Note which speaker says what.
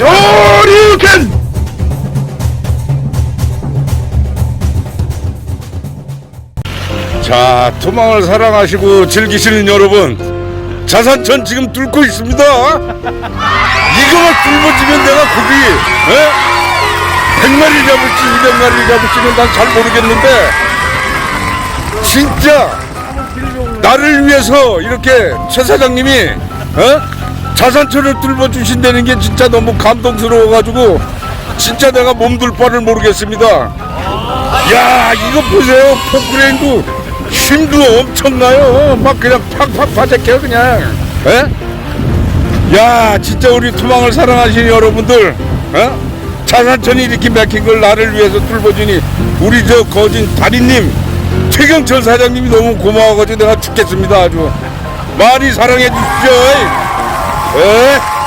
Speaker 1: 쇼리켄! 자, 투망을 사랑하시고 즐기시는 여러분, 자산천 지금 뚫고 있습니다. 이거만 뚫어지면 내가 고기, 예? 에? 100마리 잡을지 200마리 잡을지는 난 잘 모르겠는데, 진짜 나를 위해서 이렇게 최 사장님이, 어? 자산천을 뚫어 주신다는 게 진짜 너무 감동스러워가지고 진짜 내가 몸둘 바를 모르겠습니다. 야 이거 보세요 포크레인도 힘도 엄청나요 막 그냥 팍팍 파재켜요 그냥 에? 야 진짜 우리 투망을 사랑하시는 여러분들 어? 자산천이 이렇게 막힌 걸 나를 위해서 뚫어주니 우리 저 거진 달인님 최경철 사장님이 너무 고마워가지고 내가 죽겠습니다 아주 많이 사랑해 주십시오 에?